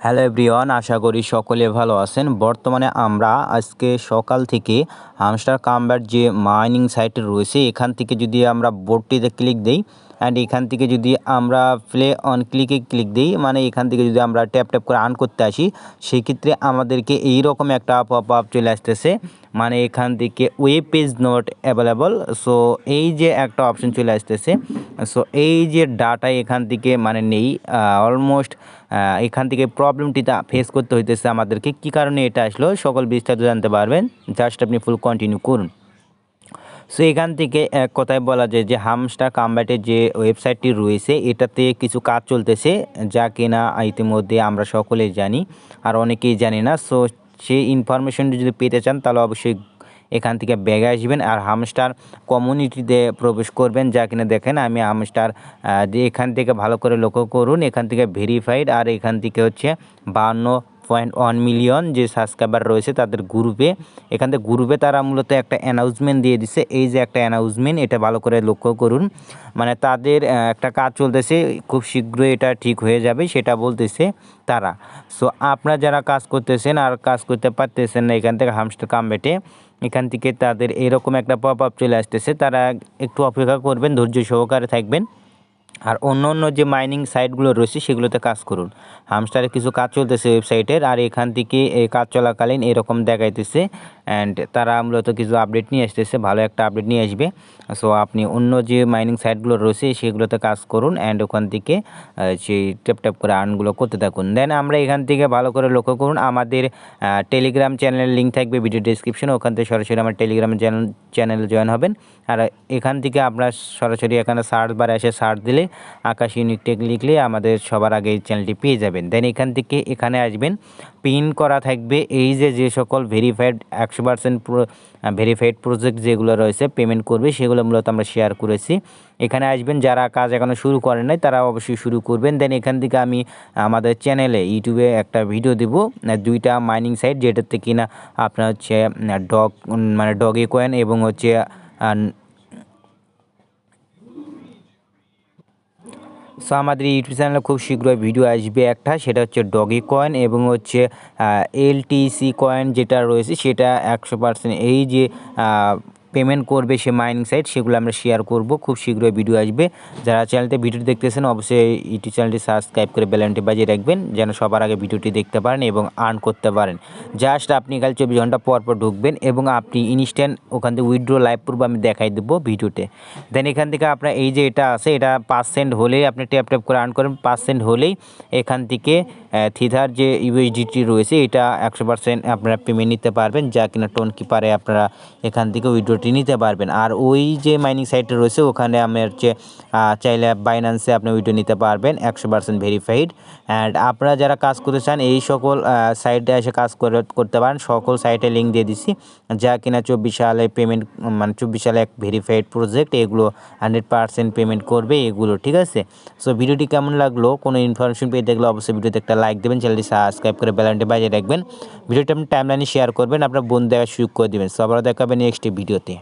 Hello everyone, আশা করি সকলে ভালো আছেন। বর্তমানে আমরা আজকে সকাল থেকে হামস্টার কামব্যাট যে মাইনিং সাইট রয়েছে, এখান থেকে যদি আমরা বোর্ডটিতে ক্লিক দিই অ্যান্ড এখান থেকে যদি আমরা প্লে অন ক্লিকে ক্লিক দিই মানে এখান থেকে যদি আমরা ট্যাপ ট্যাপ করে আর্ন করতে আসি, সেক্ষেত্রে আমাদেরকে এই রকম একটা পপ আপ চলে আসতেছে। মানে এখান থেকে web page not available so এই যে একটা অপশন চলে আসতেছে সো এই যে ডাটা এখান থেকে মানে নেই অলমোস্ট এখান থেকে প্রবলেমটিটা ফেস করতে হইতেছে আমাদেরকে। কী কারণে এটা আসলো? সকল বিস্তারিত জানতে পারবেন। জাস্ট আপনি ফুল কন্টিনিউ করুন। সো এখান থেকে এক কথায় বলা যায় যে হামস্টার কামব্যাটের যে ওয়েবসাইটটি রয়েছে, এটাতে কিছু কাজ চলতেছে, যা কিনা ইতিমধ্যে আমরা সকলেই জানি, আর অনেকেই জানি না। সো সেই ইনফরমেশনটি যদি পেতে চান, তাহলে অবশ্যই এখান থেকে ব্যাগে আসবেন আর হামস্টার কমিউনিটিতে প্রবেশ করবেন। যা কিনা দেখেন, আমি হামস্টার এখান থেকে ভালো করে লক্ষ্য করুন, এখান থেকে ভেরিফাইড আর এখান থেকে হচ্ছে বান্ন পয়েন্ট ওয়ান মিলিয়ন যে সাবস্ক্রাইবার রয়েছে তাদের গ্রুপে এখান থেকে গ্রুপে তারা মূলত একটা অ্যানাউন্সমেন্ট দিয়ে দিছে এই যে একটা অ্যানাউন্সমেন্ট এটা ভালো করে লক্ষ্য করুন। মানে তাদের একটা কাজ চলতেছে, খুব শীঘ্রই এটা ঠিক হয়ে যাবে, সেটা বলতেছে তারা। সো আপনারা যারা কাজ করতেছেন আর কাজ করতে পারতেছেন না এখান থেকে হামস্টার কামবেটে এখান থেকে তাদের এরকম একটা পপ আপ চলে আসতেছে। তারা একটু অপেক্ষা করবেন, ধৈর্য সহকারে থাকবেন। আর অন্য অন্য যে মাইনিং সাইটগুলো রয়েছে, সেগুলোতে কাজ করুন। হামস্টারে কিছু কাজ চলতেছে ওয়েবসাইটের আর এখান থেকে এই কাজ চলাকালীন এরকম দেখাইতেছে অ্যান্ড তারা মূলত কিছু আপডেট নিয়ে আসতেছে, ভালো একটা আপডেট নিয়ে আসবে। সো আপনি অন্য যে মাইনিং সাইটগুলো রয়েছে, সেগুলোতে কাজ করুন অ্যান্ড ওখান থেকে সেই ট্যাপ ট্যাপ করে আর্নগুলো করতে থাকুন। দেন আমরা এখান থেকে ভালো করে লক্ষ্য করুন, আমাদের টেলিগ্রাম চ্যানেলের লিঙ্ক থাকবে ভিডিও ডিসক্রিপশনে ওখান থেকে সরাসরি আমার টেলিগ্রাম চ্যানেল চ্যানেলে জয়েন হবেন। আর এখান থেকে আপনার সরাসরি এখানে সার্চ বারে এসে সার্চ দিলে আকাশ ইউনিক টেক লিখলে আমাদের সবার আগে এই চ্যানেলটি পেয়ে যাবেন। দেন এখান থেকে এখানে আসবেন পিন করা থাকবে। এই যে যে সকল ভেরিফাইড একশো পার্সেন্ট ভেরিফাইড প্রজেক্ট যেগুলো রয়েছে পেমেন্ট করবে, সেগুলো মূলত আমরা শেয়ার করেছি। এখানে আসবেন, যারা কাজ এখনও শুরু করেন নাই, তারা অবশ্যই শুরু করবেন। দেন এখান থেকে আমি আমাদের চ্যানেলে ইউটিউবে একটা ভিডিও দেব। দুইটা মাইনিং সাইট যেটাতে কিনা আপনার হচ্ছে ডগ মানে ডগে কয়েন এবং হচ্ছে সো আমাদের ইউটিউব চ্যানেলে খুব শীঘ্রই ভিডিও আসবে একটা, সেটা হচ্ছে ডগি কয়েন এবং হচ্ছে এলটিসি কয়েন যেটা রয়েছে সেটা একশো পার্সেন্ট এই যে পেমেন্ট করবে সে মাইনিং সাইট সেগুলো আমরা শেয়ার করব। খুব শীঘ্রই ভিডিও আসবে। যারা চ্যানেলতে ভিডিওটি দেখতেছেন, অবশ্যই ইউটিউব চ্যানেলটি সাবস্ক্রাইব করে বেলানটি বাজিয়ে রাখবেন, যেন সবার আগে ভিডিওটি দেখতে পারেন এবং আর্ন করতে পারেন। জাস্ট আপনি কাল চব্বিশ ঘণ্টা পর পর ঢুকবেন এবং আপনি ইনস্ট্যান্ট ওখান থেকে উইথড্র লাইভ পূর্ব আমি দেখাই দেবো ভিডিওতে দেন এখান থেকে আপনার এই যে এটা আছে, এটা পার্সেন্ট হলেই আপনি ট্যাপ ট্যাপ করে আর্ন করেন পার্সেন্ট হলেই এখান থেকে থিথার যে ইউএসডিটি রয়েছে, এটা একশো পার্সেন্ট আপনারা পেমেন্ট নিতে পারবেন। যা কিনা টোন কিপারে আপনারা এখান থেকে উইড্রোটি নিতে পারবেন। আর ওই যে মাইনিং সাইটটা রয়েছে, ওখানে আমি হচ্ছে চাইলে বাইন্যান্সে আপনি উইড্রো নিতে পারবেন, একশো পার্সেন্ট ভেরিফাইড অ্যান্ড আপনারা যারা কাজ করতে চান, এই সকল সাইটে এসে কাজ করে, করতে পারেন। সকল সাইটে লিঙ্ক দিয়ে দিছি। যা কিনা চব্বিশ সালে পেমেন্ট মানে চব্বিশ সালে এক ভেরিফাইড প্রজেক্ট এগুলো হান্ড্রেড পার্সেন্ট পেমেন্ট করবে এগুলো, ঠিক আছে? সো ভিডিওটি কেমন লাগল? কোনো ইনফরমেশন পেয়ে দেখলে অবশ্যই ভিডিওতে একটা লাইক দেবেন চ্যানেলটি সাবস্ক্রাইব করে বেলানটি বাজিয়ে রাখবেন। ভিডিওটি আপনি টাইমলাইনে শেয়ার করবেন, আপনার বন্ধু দেখার সুযোগ করে দেবেন। সবার দেখাবেন নেক্সট ভিডিওতে